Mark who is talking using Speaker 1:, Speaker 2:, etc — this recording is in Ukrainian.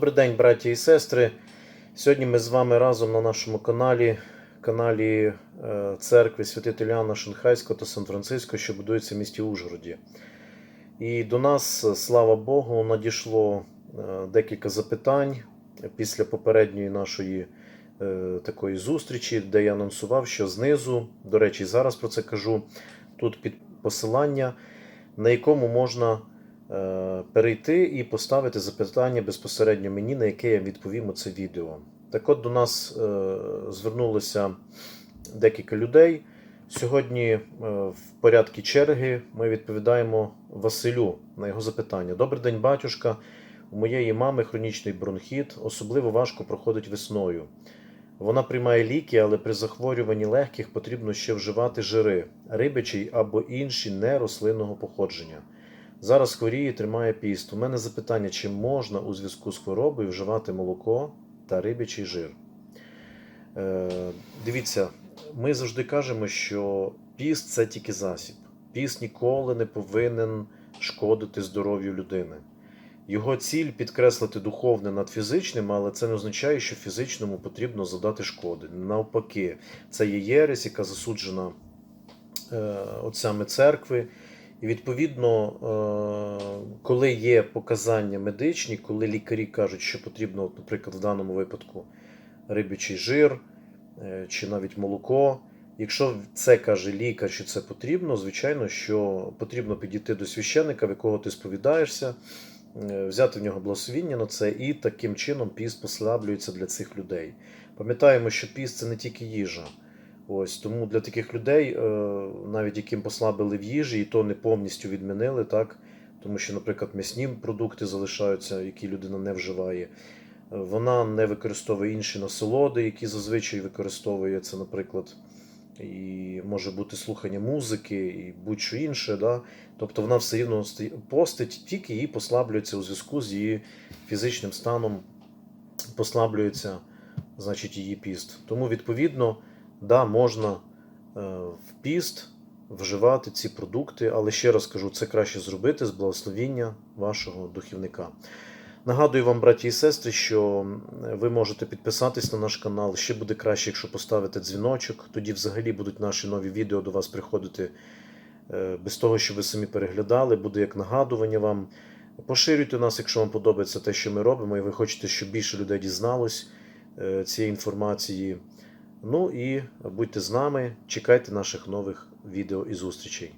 Speaker 1: Добрий день, браті і сестри. Сьогодні ми з вами разом на нашому каналі, каналі е, церкви Святителя Іоанна Шанхайського та Сан-Франциско, що будується в місті Ужгороді. І до нас, е, слава Богу, надійшло е, декілька запитань після попередньої нашої такої зустрічі, де я анонсував, що знизу, до речі, зараз про це кажу, тут під посилання, на якому можна перейти і поставити запитання безпосередньо мені, на яке я відповім у це відео. Так от до нас е, звернулося декілька людей. Сьогодні е, в порядку черги ми відповідаємо Василю на його запитання. Добрий день, батюшка. У моєї мами хронічний бронхіт, особливо важко проходить весною. Вона приймає ліки, але при захворюванні легких потрібно ще вживати жири, рибячий або інші не рослинного походження. Зараз хворіє, тримає піст. У мене запитання, чи можна у зв'язку з хворобою вживати молоко та рибячий жир? Е, дивіться, ми завжди кажемо, що піст це тільки засіб. Піст ніколи не повинен шкодити здоров'ю людини. Його ціль підкреслити духовне над фізичним, але це не означає, що фізичному потрібно задати шкоди. Навпаки, це є єресь, яка засуджена е, отцями церкви. І відповідно, е, коли є показання медичні, коли лікарі кажуть, що потрібно, от, наприклад, в даному випадку рибячий жир е, чи навіть молоко. Якщо це каже лікар, що це потрібно, звичайно, що потрібно підійти до священника, в якого ти сповідаєшся, е, взяти в нього благословіння на це, і таким чином піст послаблюється для цих людей. Пам'ятаємо, що піст це не тільки їжа. Ось тому для таких людей, е, навіть яким послабили в їжі, і то не повністю відмінили, так тому що, наприклад, м'ясні продукти залишаються, які людина не вживає. Е, Вона не використовує інші насолоди, які зазвичай використовує це, наприклад, і може бути слухання музики, і будь-що інше. Да? Тобто вона все рівно постить, тільки її послаблюється у зв'язку з її фізичним станом, послаблюється значить, її піст. Тому, відповідно, да, можна е, в піст вживати ці продукти, але ще раз кажу, це краще зробити з благословіння вашого духівника. Нагадую вам, браті і сестри, що ви можете підписатись на наш канал. Ще буде краще, якщо поставите дзвіночок. Тоді взагалі будуть наші нові відео до вас приходити е, без того, щоб ви самі переглядали. Буде як нагадування вам. Поширюйте нас, якщо вам подобається те, що ми робимо, і ви хочете, щоб більше людей дізналось е, цієї інформації. Ну і будьте з нами, чекайте наших нових відео і зустрічей.